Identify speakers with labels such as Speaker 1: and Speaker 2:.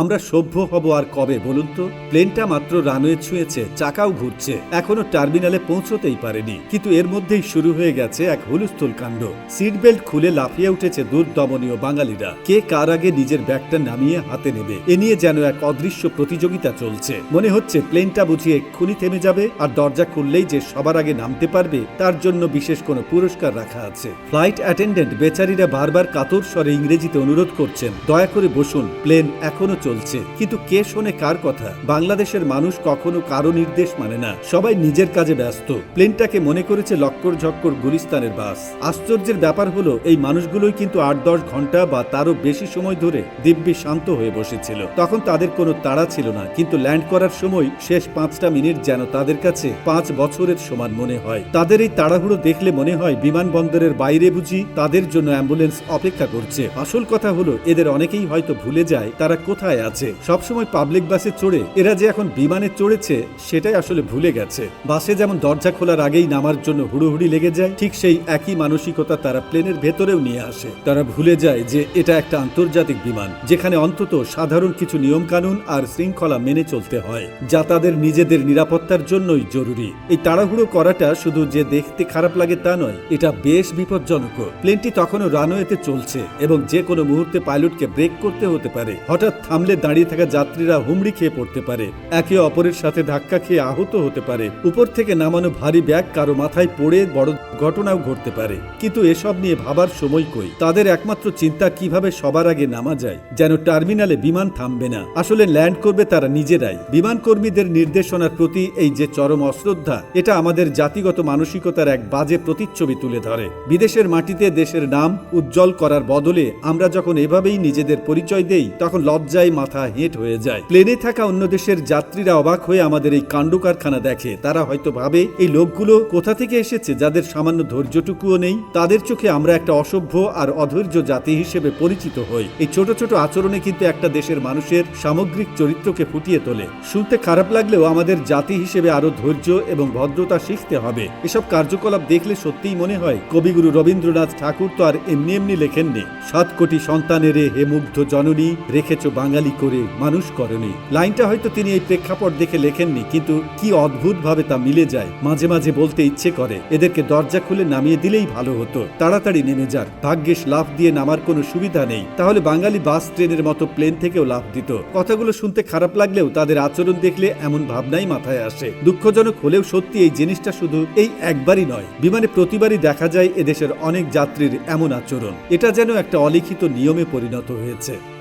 Speaker 1: আমরা সভ্য হব আর কবে বলুন তো? প্লেনটা মাত্র রানওয়ে ছুঁয়েছে, চাকাও ঘুরছে। এখনও টার্মিনালে পৌঁছতেই পারেনি। কিন্তু এর মধ্যেই শুরু হয়ে গেছে এক হুলস্থুল কাণ্ড। সিট বেল্ট খুলে লাফিয়ে উঠেছে দুর্দমনীয় বাঙালিরা। কে কার আগে নিজের ব্যাগটা নামিয়ে হাতে নেবে? এ নিয়ে যেন এক অদৃশ্য প্রতিযোগিতা চলছে। মনে হচ্ছে প্লেনটা বুঝি এক্ষুনি থেমে যাবে, আর দরজা খুললেই যে সবার আগে নামতে পারবে, তার জন্য বিশেষ কোনো পুরস্কার রাখা আছে। ফ্লাইট অ্যাটেন্ডেন্ট বেচারীরা বারবার কাতর স্বরে ইংরেজিতে অনুরোধ করছেন, দয়া করে বসুন প্লেন এখনও চলছে। কিন্তু কে শোনে কার কথা? বাংলাদেশের মানুষ কখনো কারও নির্দেশ মানে না। সবাই নিজের কাজে ব্যস্ত। প্লেনটাকে মনে করেছে লক্কর ঝক্কর গুলিস্তানের বাস। আশ্চর্যের ব্যাপার হলো, এই মানুষগুলোই কিন্তু আট দশ ঘণ্টা বা তারও বেশি সময় ধরে দিব্যি শান্ত হয়ে বসেছিল। তখন তাদের কোনো তাড়া ছিল না। কিন্তু ল্যান্ড করার সময় শেষ পাঁচটা মিনিট যেন তাদের কাছে পাঁচ বছরের সমান মনে হয়। তাদের এই তাড়াহুড়ো দেখলে মনে হয় বিমানবন্দরের বাইরে বুঝি তাদের জন্য অ্যাম্বুলেন্স অপেক্ষা করছে। আসল কথা হলো, এদের অনেকেই হয়তো ভুলে যায় তারা কোথায় আছে। সবসময় পাবলিক বাসে চড়ে, এরা যে এখন বিমানে চড়েছে, সেটাই আসলে ভুলে গেছে। বাসে যেমন দরজা খোলার আগেই নামার জন্য হুড়োহুড়ি লেগে যায়, ঠিক সেই একই মানসিকতা তারা প্লেনের ভেতরেও নিয়ে আসে। তারা ভুলে যায় যে এটা একটা আন্তর্জাতিক বিমান, যেখানে অন্তত সাধারণ কিছু নিয়ম কানুন আর শৃঙ্খলা মেনে চলতে হয়, যা তাদের নিজেদের নিরাপত্তার জন্যই জরুরি। এই তাড়াহুড়ো করাটা শুধু যে দেখতে খারাপ লাগে তা নয়, এটা বেশ বিপজ্জনক। প্লেনটি তখনও রানওয়েতে চলছে এবং যে কোনো মুহূর্তে পাইলটকে ব্রেক করতে হতে পারে। হঠাৎ থামলে দাঁড়িয়ে থাকা যাত্রীরা হুমড়ি খেয়ে পড়তে পারে। একে অপরের সাথে ধাক্কা খেয়ে আহত হতে পারে। উপর থেকে নামানো ভারী ব্যাগ কারও মাথায় পড়ে বড় ঘটনাও ঘটতে পারে। কিন্তু এসব নিয়ে ভাবার সময় কই? তাদের একমাত্র চিন্তা কীভাবে সবার আগে নামা যায়? যেন টার্মিনালে বিমান থামবে না। আসলে ল্যান্ড করবে তারা নিজেরাই। বিমান কর্মীদের নির্দেশনার প্রতি এই যে চরম অশ্রদ্ধা, এটা আমাদের জাতিগত মানসিকতার এক বাজে প্রতিচ্ছবি তুলে ধরে। বিদেশের মাটিতে দেশের নাম উজ্জ্বল করার বদলে আমরা যখন এভাবেই নিজেদের পরিচয় দেই, তখন লজ্জায় মাথা হেঁট হয়ে যায়। প্লেনে থাকা অন্য দেশের যাত্রীরা অবাক হয়ে আমাদের এই কাণ্ড কারখানা দেখে। তারা হয়তো ভাবে, এই লোকগুলো কোথা থেকে এসেছে যাদের সামান্য ধৈর্যটুকুও নেই। তাদের চোখে আমরা একটা অসভ্য আর অধৈর্য জাতি হিসেবে পরিচিত হই। এই ছোট ছোট আচরণে কিন্তু একটা দেশের মানুষের সামগ্রিক চরিত্রকে ফুটিয়ে তোলে। শুনতে খারাপ লাগলেও আমাদের জাতি হিসেবে আরও ধৈর্য এবং ভদ্রতা শিখতে হবে। এসব কার্যকলাপ দেখলে সত্যিই মনে হয়, কবিগুরু রবীন্দ্রনাথ ঠাকুর তো আর এমনি এমনি লেখেননি। সাত কোটি সন্তানেরে হে মুগ্ধ জননী, রেখেছ বাঙালি করে মানুষ করনি। লাইনটা হয়তো তিনি এই প্রেক্ষাপট দেখে লেখেননি, কিন্তু কি অদ্ভুত ভাবে তা মিলে যায়, মাঝে মাঝে বলতে ইচ্ছে করে। এদেরকে দরজা খুলে নামিয়ে দিলেই ভালো হতো। তাড়াতাড়ি নেমে যাক ভাগ্যেশ লাফ দিয়ে নামার কোনো সুবিধা নেই। তাহলে বাঙালি বাস ট্রেনের মতো প্লেন থেকেও লাফ দিত। কথাগুলো শুনতে খারাপ লাগলেও তাদের আচরণ দেখলে এমন ভাবনাই মাথায় আসে। দুঃখজনক হলেও সত্যি এই জিনিসটা শুধু এই একবারই নয়। বিমানে প্রতিবারই দেখা যায় এদেশের অনেক যাত্রীর এমন আচরণ। এটা যেন একটা অলিখিত নিয়মে পরিণত হয়েছে।